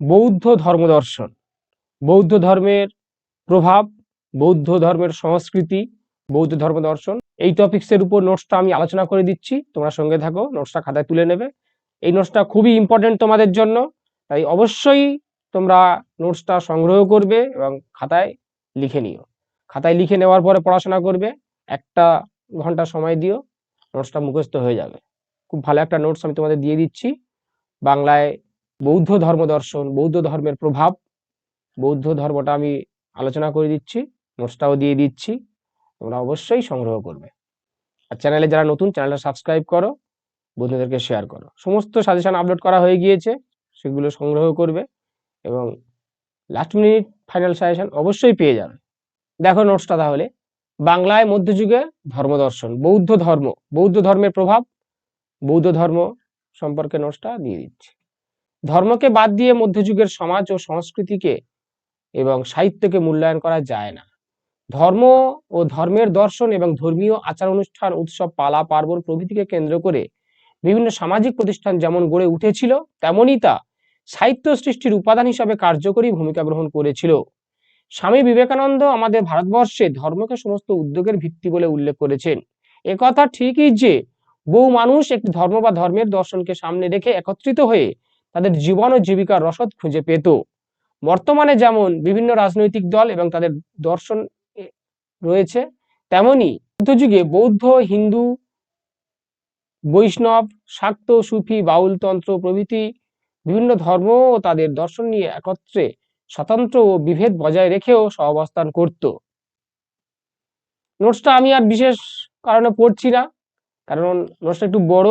বৌদ্ধ ধর্মদর্শন বৌদ্ধ ধর্মের প্রভাব, বৌদ্ধ ধর্মের সংস্কৃতি, বৌদ্ধ ধর্ম দর্শন, এই টপিক্সের উপর নোটসটা আমি আলোচনা করে দিচ্ছি। তোমরা সঙ্গে থাকো, নোটসটা খাতায় তুলে নেবে। এই নোটসটা খুবই ইম্পর্টেন্ট তোমাদের জন্য, তাই অবশ্যই তোমরা নোটসটা সংগ্রহ করবে এবং খাতায় লিখে নিও। খাতায় লিখে নেওয়ার পরে পড়াশোনা করবে, একটা ঘণ্টা সময় দিও, নোটসটা মুখস্থ হয়ে যাবে। খুব ভালো একটা নোটস আমি তোমাদের দিয়ে দিচ্ছি। বাংলায় বৌদ্ধ ধর্ম দর্শন, বৌদ্ধ ধর্মের প্রভাব, বৌদ্ধ ধর্মটা আমি আলোচনা করে দিচ্ছি, নোটসটাও দিয়ে দিচ্ছি, তোমরা অবশ্যই সংগ্রহ করবে। আর চ্যানেলে যারা নতুন, চ্যানেলটা সাবস্ক্রাইব করো, বন্ধুদেরকে শেয়ার করো। সমস্ত সাজেশন আপলোড করা হয়ে গিয়েছে, সেগুলো সংগ্রহ করবে এবং লাস্ট মিনিট ফাইনাল সাজেশন অবশ্যই পেয়ে যাবে। দেখো নোটসটা তাহলে। বাংলায় মধ্যযুগে ধর্মদর্শন বৌদ্ধ ধর্ম, বৌদ্ধ ধর্মের প্রভাব, বৌদ্ধ ধর্ম সম্পর্কে নোটসটা দিয়ে দিচ্ছি। ধর্মকে বাদ দিয়ে মধ্যযুগের সমাজ ও সংস্কৃতিকে এবং সাহিত্যকে মূল্যায়ন করা যায় না। ধর্ম ও ধর্মের দর্শন এবং ধর্মীয় আচার অনুষ্ঠান উৎসব, পালা, পার্বণ প্রভৃতিকে কেন্দ্র করে বিভিন্ন সামাজিক প্রতিষ্ঠান যেমন গড়ে উঠেছিল তেমনই তা সাহিত্য সৃষ্টির উপাদান হিসাবে কার্যকরী ভূমিকা গ্রহণ করেছিল। স্বামী বিবেকানন্দ আমাদের ভারতবর্ষে ধর্মকে সমস্ত উদ্যোগের ভিত্তি বলে উল্লেখ করেছেন। একথা ঠিকই যে বহু মানুষ একটি ধর্ম বা ধর্মের দর্শনকে সামনে রেখে একত্রিত হয়ে তাদের জীবন ও জীবিকার রসদ খুঁজে পেত। বর্তমানে যেমন বিভিন্ন রাজনৈতিক দল এবং তাদের দর্শন রয়েছে, তেমনি মধ্যযুগে বৌদ্ধ, হিন্দু, বৈষ্ণব, শাক্ত, সুফি, বাউল, তন্ত্র প্রভৃতি বিভিন্ন ধর্ম ও তাদের দর্শন নিয়ে একত্রে স্বতন্ত্র ও বিভেদ বজায় রেখেও সহাবস্থান করত। নোটসটা আমি আর বিশেষ কারণে পড়ছি না, কারণ নোটসটা একটু বড়,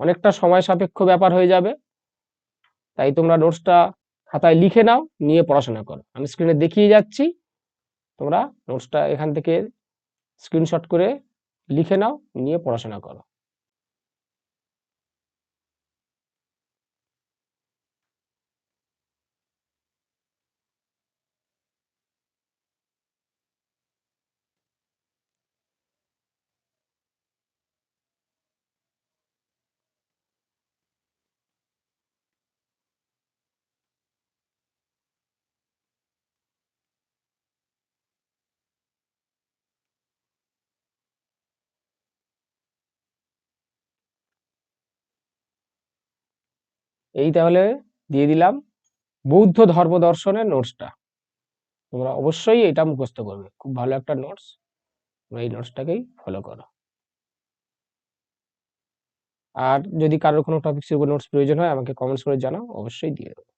অনেকটা সময় সাপেক্ষ ব্যাপার হয়ে যাবে। তাই তোমরা নোটসটা খাতায় লিখে নাও, নিয়ে পড়াশোনা করো। আমি স্ক্রিনে দেখিয়ে যাচ্ছি। তোমরা নোটসটা এখান থেকে স্ক্রিনশট করে লিখে নাও, নিয়ে পড়াশোনা করো। এই তাহলে দিয়ে দিলাম বৌদ্ধ ধর্ম দর্শনের নোটসটা তোমরা অবশ্যই এটা মুখস্থ করবে। খুব ভালো একটা নোটস তোমরা এই নোটসটাকেই ফলো করো। আর যদি কারোর কোনো টপিক্সের উপর নোটস প্রয়োজন হয়, আমাকে কমেন্টস করে জানাও। অবশ্যই দিয়ে দেবো।